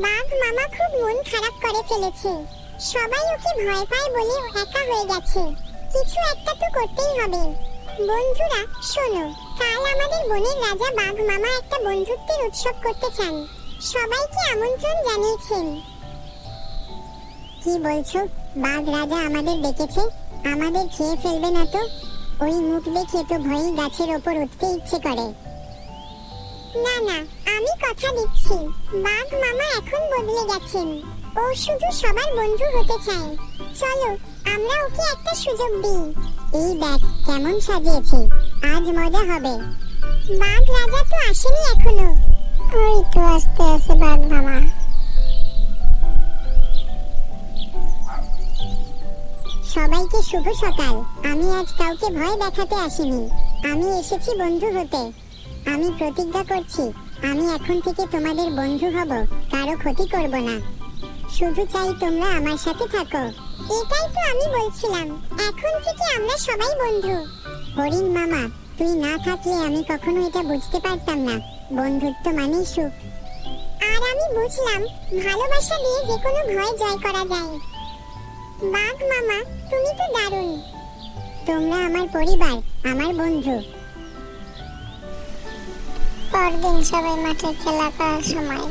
বাঘ মামা খুব মন খারাপ করে ফেলেছে। সবাই ওকে ভয় পায় বলে ও একা হয়ে গেছে। কিছু একটা তো করতেই হবে। বন্ধুরা, শোনো, কাল আমাদের বনের রাজা বাঘ মামা একটা বন্ধুত্বের উৎসব করতে চান। সবাইকে আমন্ত্রণ জানিয়েছেন। কি বলছো? বাঘ রাজা আমাদের ডেকেছে? আমাদের খেয়ে ফেলবে না তো? ওই মুখ দেখে তো ভয়ই গাছের ওপর উঠতে ইচ্ছে করে। না না, আমি কথা দিচ্ছি। বাঘ মামা এখন বদলে গেছেন। ও শুধু সবার বন্ধু হতে চায়। চলো, আমরা ওকে একটা সুযোগ দিই। এই দেখ, কেমন সাজিয়েছি। আজ মজা হবে। বাঘ রাজা তো আসেনি এখনও। ওই তো আসতে আসে বাঘ মামা। সবাইকে শুভ সকাল। আমি আজ কাউকে ভয় দেখাতে আসিনি। আমি এসেছি বন্ধু হতে। আমি প্রতিজ্ঞা করছি, আমি এখন থেকে তোমাদের বন্ধু হব, কারও ক্ষতি করব না। শুধু চাই তোমরা আমার সাথে থাকো। এটাই তো আমি বলছিলাম। এখন থেকে আমরা সবাই বন্ধু। হরিণ মামা, তুই না থাকলে আমি কখনো এটা বুঝতে পারতাম না। বন্ধুত্ব মানেই সুখ। আর আমি বুঝলাম, ভালোবাসা দিয়ে যে কোনো ভয় জয় করা যায়। বাঘ মামা, তুমি তো দারুণ। তোমরা আমার পরিবার, আমার বন্ধু। পরদিন সবাই মাঠে খেলা করার সময়।